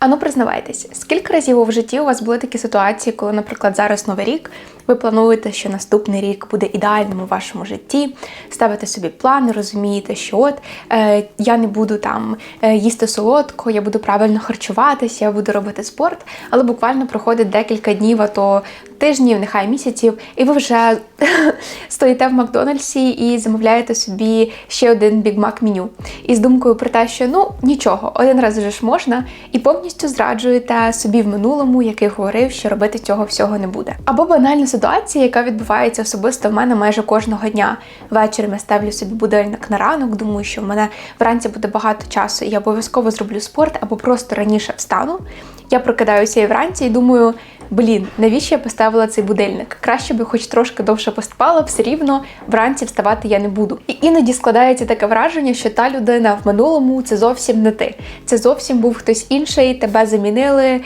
Ану, признавайтесь, скільки разів у житті у вас були такі ситуації, коли, наприклад, зараз новий рік, ви плануєте, що наступний рік буде ідеальним у вашому житті, ставите собі плани, розумієте, що от е, я не буду там е, їсти солодко, я буду правильно харчуватися, я буду робити спорт, але буквально проходить декілька днів, а то тижнів, нехай місяців, і ви вже стоїте в Макдональдсі і замовляєте собі ще один бігмак меню. І з думкою про те, що ну нічого, один раз вже ж можна, і повністю зраджуєте собі в минулому, який говорив, що робити цього всього не буде. Або банальна ситуація, яка відбувається особисто в мене майже кожного дня. Ввечері я ставлю собі будильник на ранок, думаю, що в мене вранці буде багато часу, і я обов'язково зроблю спорт або просто раніше встану. Я прокидаюся і вранці і думаю, блін, навіщо я поставила цей будильник? Краще би хоч трошки довше поспала, все рівно вранці вставати я не буду. І іноді складається таке враження, що та людина в минулому це зовсім не ти. Це зовсім був хтось інший, тебе замінили,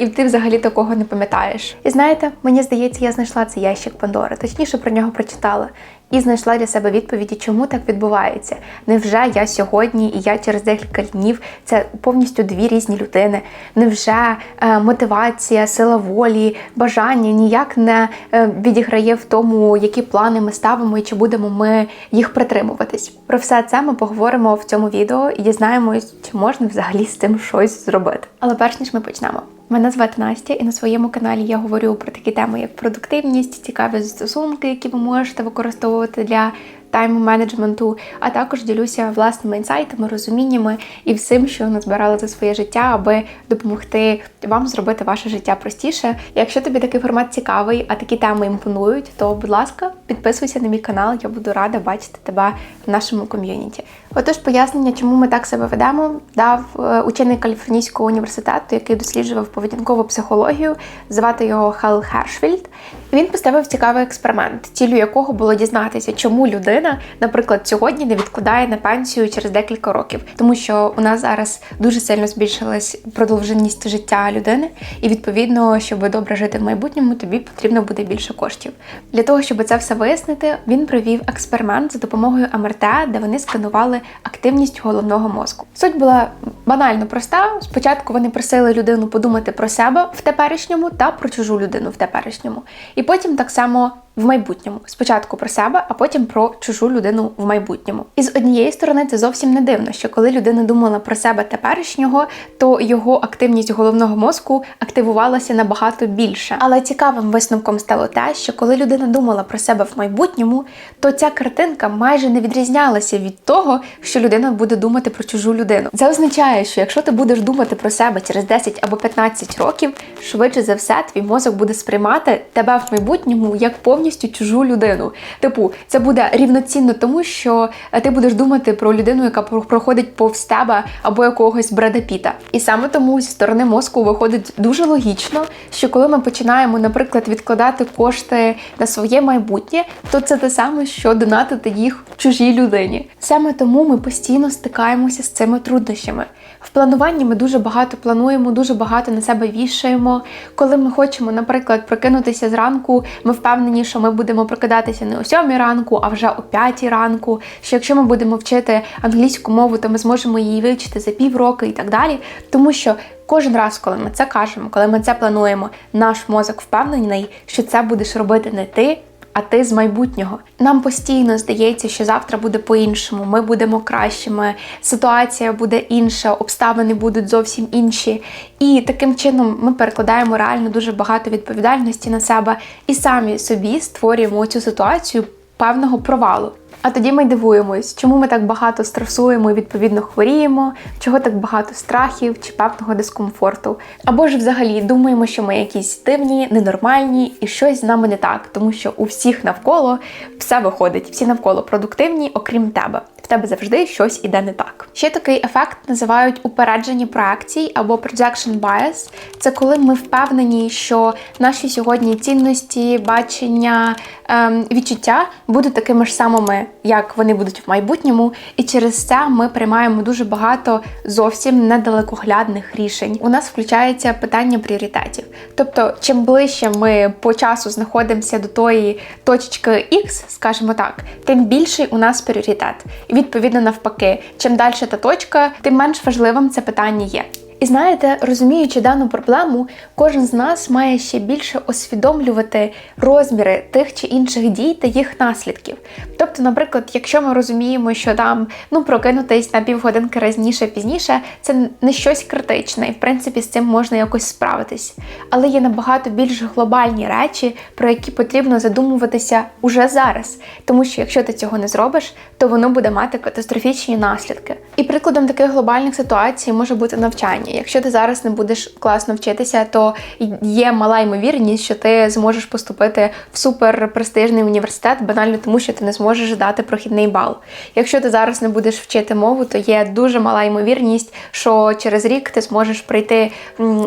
і ти взагалі такого не пам'ятаєш. І знаєте, мені здається, я знайшла цей ящик Пандори, точніше про нього прочитала. І знайшла для себе відповіді, чому так відбувається. Невже я сьогодні і я через декілька днів це повністю дві різні людини? Невже е, мотивація, сила волі, бажання ніяк не е, відіграє в тому, які плани ми ставимо і чи будемо ми їх притримуватись? Про все це ми поговоримо в цьому відео і дізнаємось, чи можна взагалі з цим щось зробити. Але перш ніж ми почнемо. Мене звати Настя, і на своєму каналі я говорю про такі теми, як продуктивність, цікаві стосунки, які ви можете використовувати для тайм-менеджменту, а також ділюся власними інсайтами, розуміннями і всім, що назбирала за своє життя, аби допомогти вам зробити ваше життя простіше. Якщо тобі такий формат цікавий, а такі теми імпонують, то будь ласка, підписуйся на мій канал, я буду рада бачити тебе в нашому ком'юніті. Отож, пояснення, чому ми так себе ведемо, дав е, учений Каліфорнійського університету, який досліджував поведінкову психологію, звати його Хел Хершфільд. Він поставив цікавий експеримент, цілю якого було дізнатися, чому людина, наприклад, сьогодні не відкладає на пенсію через декілька років, тому що у нас зараз дуже сильно збільшилась продовженість життя людини, і відповідно, щоб добре жити в майбутньому, тобі потрібно буде більше коштів. Для того, щоб це все вияснити, він провів експеримент за допомогою МРТ, де вони сканували активність головного мозку. Суть була банально проста. Спочатку вони просили людину подумати про себе в теперішньому та про чужу людину в теперішньому. І потім так само в майбутньому. Спочатку про себе, а потім про чужу людину в майбутньому. І з однієї сторони це зовсім не дивно, що коли людина думала про себе теперішнього, то його активність головного мозку активувалася набагато більше. Але цікавим висновком стало те, що коли людина думала про себе в майбутньому, то ця картинка майже не відрізнялася від того, що людина буде думати про чужу людину. Це означає, що якщо ти будеш думати про себе через 10 або 15 років, швидше за все, твій мозок буде сприймати тебе в майбутньому як повністю повністю чужу людину. Типу, це буде рівноцінно тому, що ти будеш думати про людину, яка проходить повз тебе або якогось Бреда Піта. І саме тому зі сторони мозку виходить дуже логічно, що коли ми починаємо, наприклад, відкладати кошти на своє майбутнє, то це те саме, що донатити їх чужій людині. Саме тому ми постійно стикаємося з цими труднощами. В плануванні ми дуже багато плануємо, дуже багато на себе вішаємо. Коли ми хочемо, наприклад, прокинутися зранку, ми впевнені, що ми будемо прокидатися не о 7 ранку, а вже о 5 ранку. Що якщо ми будемо вчити англійську мову, то ми зможемо її вивчити за півроку і так далі. Тому що кожен раз, коли ми це кажемо, коли ми це плануємо, наш мозок впевнений, що це будеш робити не ти а ти з майбутнього. Нам постійно здається, що завтра буде по-іншому, ми будемо кращими, ситуація буде інша, обставини будуть зовсім інші. І таким чином ми перекладаємо реально дуже багато відповідальності на себе і самі собі створюємо цю ситуацію певного провалу. А тоді ми дивуємось, чому ми так багато стресуємо і відповідно хворіємо, чого так багато страхів чи певного дискомфорту. Або ж взагалі думаємо, що ми якісь дивні, ненормальні і щось з нами не так, тому що у всіх навколо все виходить, всі навколо продуктивні, окрім тебе. В тебе завжди щось іде не так. Ще такий ефект називають упереджені проекції або projection bias. Це коли ми впевнені, що наші сьогодні цінності, бачення, ем, відчуття будуть такими ж самими як вони будуть в майбутньому, і через це ми приймаємо дуже багато зовсім недалекоглядних рішень. У нас включається питання пріоритетів. Тобто, чим ближче ми по часу знаходимося до тої точки X, скажімо так, тим більший у нас пріоритет. І відповідно навпаки, чим далі та точка, тим менш важливим це питання є. І знаєте, розуміючи дану проблему, кожен з нас має ще більше усвідомлювати розміри тих чи інших дій та їх наслідків. Тобто, наприклад, якщо ми розуміємо, що там ну прокинутись на півгодинки разніше пізніше, це не щось критичне, і в принципі з цим можна якось справитись. Але є набагато більш глобальні речі, про які потрібно задумуватися уже зараз, тому що якщо ти цього не зробиш, то воно буде мати катастрофічні наслідки. І прикладом таких глобальних ситуацій може бути навчання. Якщо ти зараз не будеш класно вчитися, то є мала ймовірність, що ти зможеш поступити в суперпрестижний університет, банально тому, що ти не зможеш дати прохідний бал. Якщо ти зараз не будеш вчити мову, то є дуже мала ймовірність, що через рік ти зможеш прийти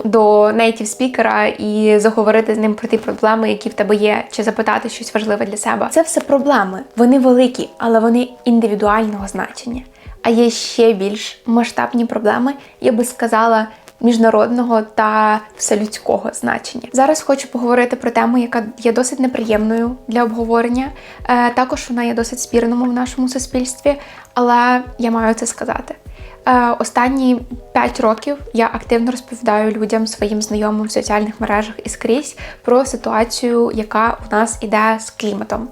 до нейтів спікера і заговорити з ним про ті проблеми, які в тебе є, чи запитати щось важливе для себе. Це все проблеми. Вони великі, але вони індивідуального значення. А є ще більш масштабні проблеми, я би сказала, міжнародного та вселюдського значення. Зараз хочу поговорити про тему, яка є досить неприємною для обговорення. Е, також вона є досить спірною в нашому суспільстві, але я маю це сказати. Е, останні 5 років я активно розповідаю людям, своїм знайомим в соціальних мережах і скрізь про ситуацію, яка у нас іде з кліматом.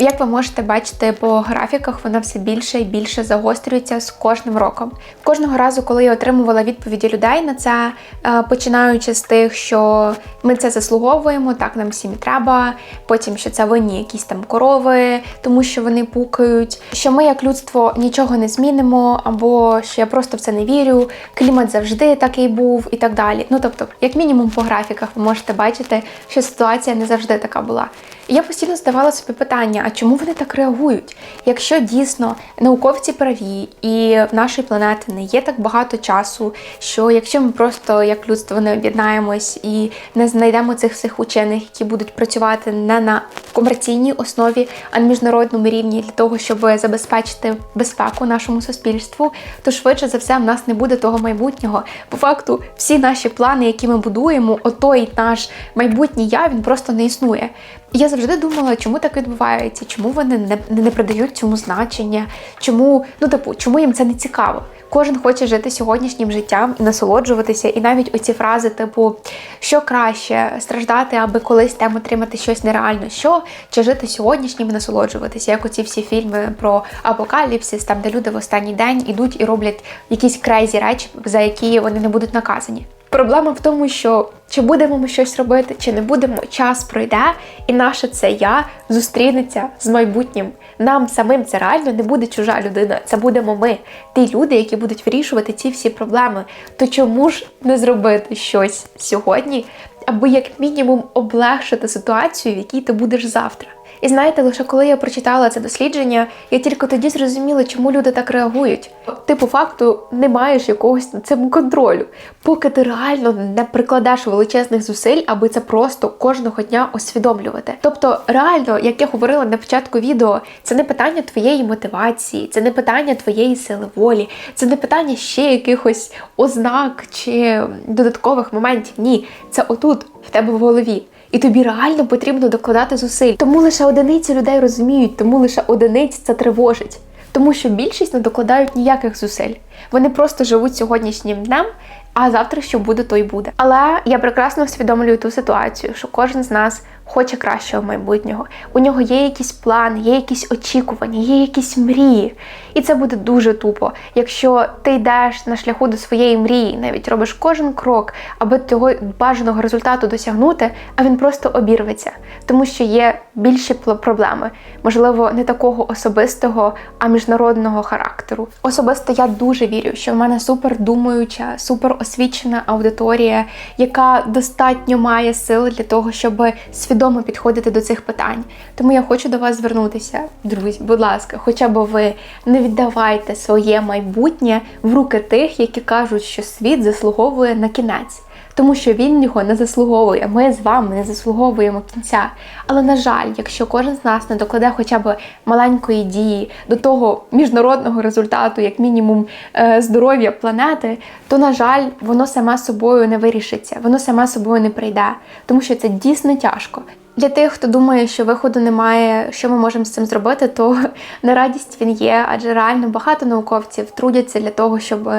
Як ви можете бачити по графіках, вона все більше і більше загострюється з кожним роком. Кожного разу, коли я отримувала відповіді людей на це, е, починаючи з тих, що ми це заслуговуємо, так нам всім треба. Потім що це винні якісь там корови, тому що вони пукають, що ми, як людство, нічого не змінимо, або що я просто в це не вірю, клімат завжди такий був і так далі. Ну тобто, як мінімум, по графіках ви можете бачити, що ситуація не завжди така була. Я постійно здавала собі питання: а чому вони так реагують? Якщо дійсно науковці праві і в нашої планети не є так багато часу, що якщо ми просто як людство не об'єднаємось і не знайдемо цих всіх учених, які будуть працювати не на комерційній основі, а на міжнародному рівні для того, щоб забезпечити безпеку нашому суспільству, то швидше за все в нас не буде того майбутнього. По факту, всі наші плани, які ми будуємо, отой наш майбутній я він просто не існує. Я завжди думала, чому так відбувається, чому вони не не придають цьому значення, чому ну типу, чому їм це не цікаво. Кожен хоче жити сьогоднішнім життям і насолоджуватися, і навіть оці фрази, типу, що краще страждати, аби колись там отримати щось нереально, що чи жити сьогоднішнім і насолоджуватися, як оці всі фільми про апокаліпсис, там де люди в останній день ідуть і роблять якісь крейзі речі, за які вони не будуть наказані. Проблема в тому, що чи будемо ми щось робити, чи не будемо, час пройде, і наше це я зустрінеться з майбутнім. Нам самим це реально не буде чужа людина. Це будемо ми, ті люди, які будуть вирішувати ці всі проблеми. То чому ж не зробити щось сьогодні, аби як мінімум облегшити ситуацію, в якій ти будеш завтра? І знаєте, лише коли я прочитала це дослідження, я тільки тоді зрозуміла, чому люди так реагують. Ти по факту не маєш якогось над цим контролю, поки ти реально не прикладеш величезних зусиль, аби це просто кожного дня усвідомлювати. Тобто, реально, як я говорила на початку відео, це не питання твоєї мотивації, це не питання твоєї сили волі, це не питання ще якихось ознак чи додаткових моментів. Ні, це отут в тебе в голові. І тобі реально потрібно докладати зусиль. Тому лише одиниці людей розуміють, тому лише одиниць це тривожить. Тому що більшість не докладають ніяких зусиль. Вони просто живуть сьогоднішнім днем, а завтра що буде, то й буде. Але я прекрасно усвідомлюю ту ситуацію, що кожен з нас хоче кращого майбутнього. У нього є якийсь план, є якісь очікування, є якісь мрії. І це буде дуже тупо, якщо ти йдеш на шляху до своєї мрії, навіть робиш кожен крок, аби цього бажаного результату досягнути, а він просто обірветься, тому що є більші проблеми, можливо, не такого особистого, а міжнародного характеру. Особисто я дуже вірю, що в мене супер думаюча, супер освічена аудиторія, яка достатньо має сили для того, щоб свідомо свідомо підходити до цих питань. Тому я хочу до вас звернутися, друзі, будь ласка, хоча б ви не віддавайте своє майбутнє в руки тих, які кажуть, що світ заслуговує на кінець тому що він його не заслуговує. Ми з вами не заслуговуємо кінця. Але на жаль, якщо кожен з нас не докладе хоча б маленької дії до того міжнародного результату, як мінімум е, здоров'я планети, то на жаль, воно саме собою не вирішиться, воно саме собою не прийде, тому що це дійсно тяжко. Для тих, хто думає, що виходу немає, що ми можемо з цим зробити, то на радість він є, адже реально багато науковців трудяться для того, щоб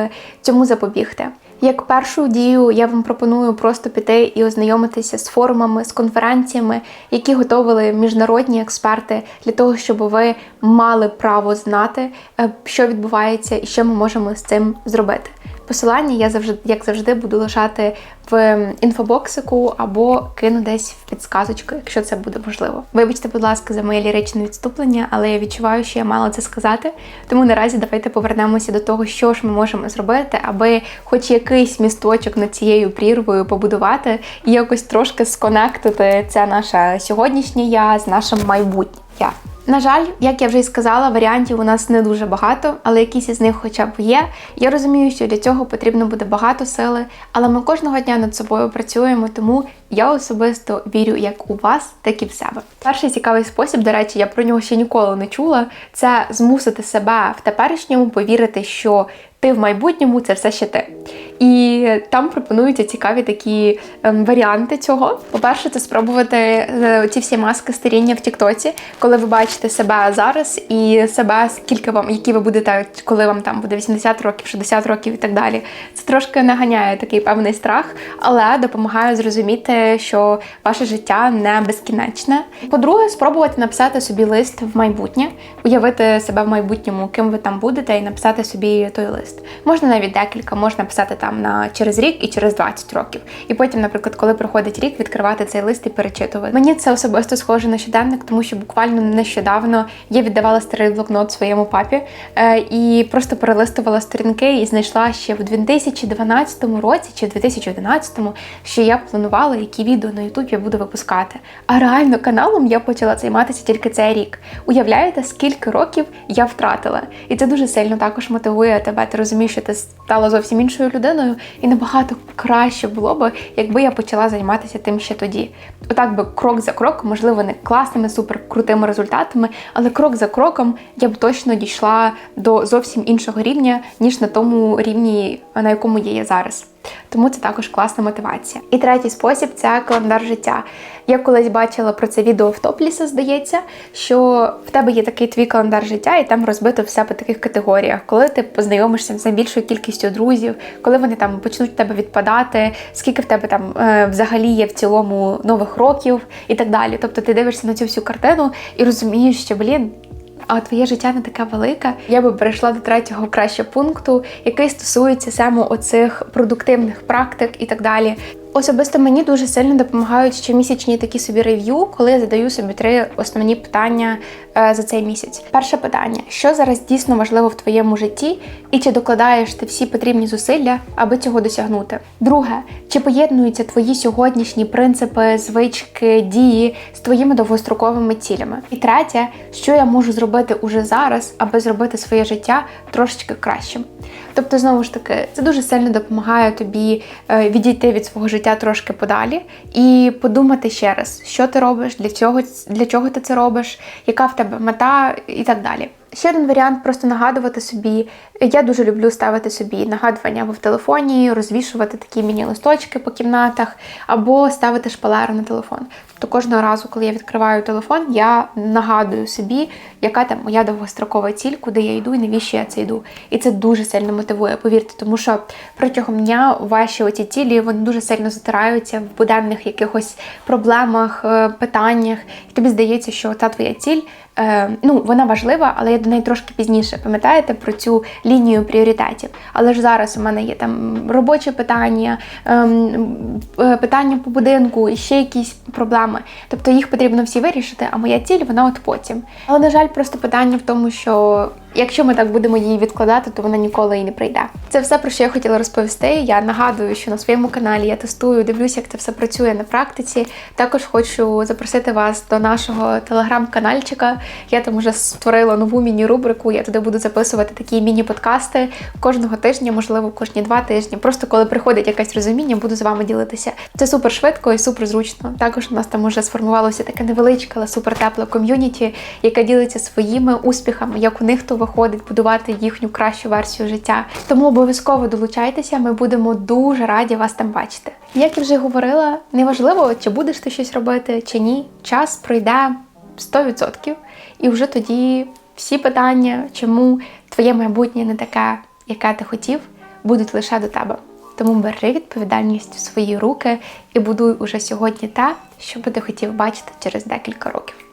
цьому запобігти. Як першу дію я вам пропоную просто піти і ознайомитися з форумами, з конференціями, які готовили міжнародні експерти для того, щоб ви мали право знати, е, що відбувається і що ми можемо з цим зробити. Посилання я завжди, як завжди, буду лишати в інфобоксику або кину десь в підсказочку, якщо це буде можливо. Вибачте, будь ласка, за моє ліричне відступлення, але я відчуваю, що я мала це сказати. Тому наразі давайте повернемося до того, що ж ми можемо зробити, аби хоч якийсь місточок над цією прірвою побудувати і якось трошки сконектити це наше сьогоднішнє я з нашим майбутнім я. На жаль, як я вже й сказала, варіантів у нас не дуже багато, але якісь із них хоча б є. Я розумію, що для цього потрібно буде багато сили, але ми кожного дня над собою працюємо, тому я особисто вірю як у вас, так і в себе. Перший цікавий спосіб, до речі, я про нього ще ніколи не чула. Це змусити себе в теперішньому повірити, що ти в майбутньому це все ще ти. І там пропонуються цікаві такі ем, варіанти цього. По-перше, це спробувати е, ці всі маски старіння в Тіктоці, коли ви бачите себе зараз і себе, скільки вам, які ви будете, коли вам там буде 80 років, 60 років і так далі. Це трошки наганяє такий певний страх, але допомагає зрозуміти, що ваше життя не безкінечне. По-друге, спробувати написати собі лист в майбутнє, уявити себе в майбутньому, ким ви там будете, і написати собі той лист. Можна навіть декілька, можна писати там на через рік і через 20 років. І потім, наприклад, коли проходить рік, відкривати цей лист і перечитувати. Мені це особисто схоже на щоденник, тому що буквально нещодавно я віддавала старий блокнот своєму папі е, і просто перелистувала сторінки і знайшла ще в 2012 році чи в 2011, що я планувала, які відео на YouTube я буду випускати. А реально каналом я почала займатися тільки цей рік. Уявляєте, скільки років я втратила? І це дуже сильно також мотивує тебе. Ти розумієш, що ти стала зовсім іншою людиною, і набагато краще було б, якби я почала займатися тим ще тоді. Отак би крок за кроком, можливо, не класними, супер крутими результатами, але крок за кроком я б точно дійшла до зовсім іншого рівня, ніж на тому рівні, на якому є я зараз. Тому це також класна мотивація. І третій спосіб це календар життя. Я колись бачила про це відео в топліса, здається, що в тебе є такий твій календар життя, і там розбито все по таких категоріях, коли ти познайомишся з найбільшою кількістю друзів, коли вони там почнуть в тебе відпадати, скільки в тебе там е, взагалі є в цілому нових років і так далі. Тобто ти дивишся на цю всю картину і розумієш, що блін а твоє життя не таке велике. Я би перейшла до третього краще пункту, який стосується саме оцих продуктивних практик і так далі. Особисто мені дуже сильно допомагають щомісячні такі собі рев'ю, коли я задаю собі три основні питання е, за цей місяць. Перше питання: що зараз дійсно важливо в твоєму житті, і чи докладаєш ти всі потрібні зусилля, аби цього досягнути? Друге, чи поєднуються твої сьогоднішні принципи, звички, дії з твоїми довгостроковими цілями? І третє, що я можу зробити уже зараз, аби зробити своє життя трошечки кращим. Тобто, знову ж таки, це дуже сильно допомагає тобі е, відійти від свого життя трошки подалі і подумати ще раз, що ти робиш, для чого, для чого ти це робиш, яка в тебе мета і так далі. Ще один варіант просто нагадувати собі. Я дуже люблю ставити собі нагадування або в телефоні, розвішувати такі міні-листочки по кімнатах, або ставити шпалеру на телефон. Тобто кожного разу, коли я відкриваю телефон, я нагадую собі, яка там моя довгострокова ціль, куди я йду і навіщо я це йду. І це дуже сильно мотивує, повірте, тому що протягом дня ваші оці цілі вони дуже сильно затираються в буденних якихось проблемах, е, питаннях. І тобі здається, що та твоя ціль е, ну, вона важлива, але я до неї трошки пізніше. Пам'ятаєте про цю лінію пріоритетів? Але ж зараз у мене є там робочі питання, е, е, питання по будинку і ще якісь проблеми. Тобто їх потрібно всі вирішити, а моя ціль вона от потім. Але, на жаль, просто питання в тому, що Якщо ми так будемо її відкладати, то вона ніколи і не прийде. Це все про що я хотіла розповісти. Я нагадую, що на своєму каналі я тестую, дивлюся, як це все працює на практиці. Також хочу запросити вас до нашого телеграм-канальчика. Я там вже створила нову міні-рубрику. Я туди буду записувати такі міні-подкасти кожного тижня, можливо, кожні два тижні. Просто коли приходить якесь розуміння, буду з вами ділитися. Це супер швидко і супер зручно. Також у нас там вже сформувалося таке невеличке, але супер тепле ком'юніті, яке ділиться своїми успіхами, як у них то виходить будувати їхню кращу версію життя. Тому обов'язково долучайтеся, ми будемо дуже раді вас там бачити. Як я вже говорила, неважливо, чи будеш ти щось робити, чи ні. Час пройде 100%. І вже тоді всі питання, чому твоє майбутнє не таке, яке ти хотів, будуть лише до тебе. Тому бери відповідальність в свої руки і будуй уже сьогодні те, що би ти хотів бачити через декілька років.